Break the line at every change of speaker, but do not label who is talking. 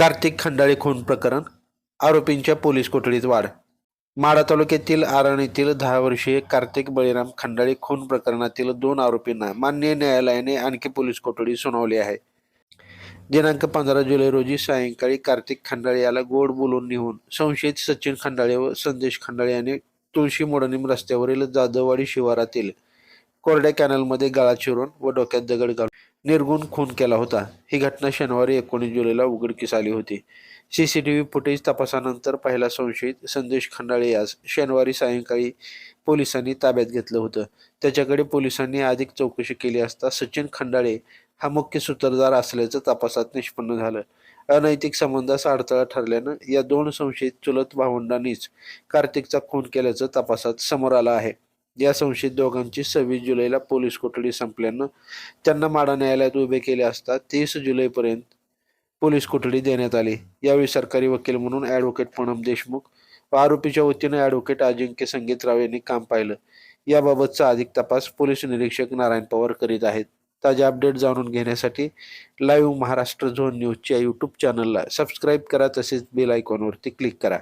कार्तिक खंडाळे खून प्रकरण आरोपींच्या पोलीस कोठडीत वाढ. माढा तालुक्यातील आरण येथील दहा वर्षीय कार्तिक बळीराम खंडाळे खून प्रकरणातील दोन आरोपींना मान्य न्यायालयाने आणखी पोलीस कोठडी सुनावली आहे. दिनांक पंधरा जुलै रोजी सायंकाळी कार्तिक खंडाळे याला गोड बोलून निघून संशयित सचिन खंडाळे व संदेश खंडाळे यांनी तुळशी मोडणीम रस्त्यावरील जाधववाडी शिवारातील कोरड्या कॅनलमध्ये गळा चिरून व डोक्यात दगड घालून निर्गुण खून केला होता. ही घटना शनिवारी एकोणीस जुलैला उघडकीस आली होती. सीसीटीव्ही फुटेज तपासानंतर पहिला संशयित संदेश खंडाळे यास शनिवारी सायंकाळी पोलिसांनी ताब्यात घेतलं होतं. त्याच्याकडे पोलिसांनी अधिक चौकशी केली असता सचिन खंडाळे हा मुख्य सूत्रधार असल्याचं तपासात निष्पन्न झालं. अनैतिक संबंधास अडथळा ठरल्यानं या दोन संशयित चुलत भावंडांनीच कार्तिकचा खून केल्याचं तपासात समोर आलं आहे. या संशयित दोघांची सव्वीस जुलैला पोलीस कोठडी संपल्यानं त्यांना माडा न्यायालयात उभे केले असता तीस जुलैपर्यंत पोलीस कोठडी देण्यात आली. यावेळी सरकारी वकील म्हणून ॲडव्होकेट पूनम देशमुख व आरोपीच्या वतीनं ॲडव्होकेट अजिंक्य संगीतराव यांनी काम पाहिलं. याबाबतचा अधिक तपास पोलीस निरीक्षक नारायण पवार करीत आहेत. ताजे अपडेट जाणून घेण्यासाठी लाईव्ह महाराष्ट्र झोन न्यूजच्या यूट्यूब चॅनलला सबस्क्राईब करा तसेच बेल आयकॉनवरती क्लिक करा.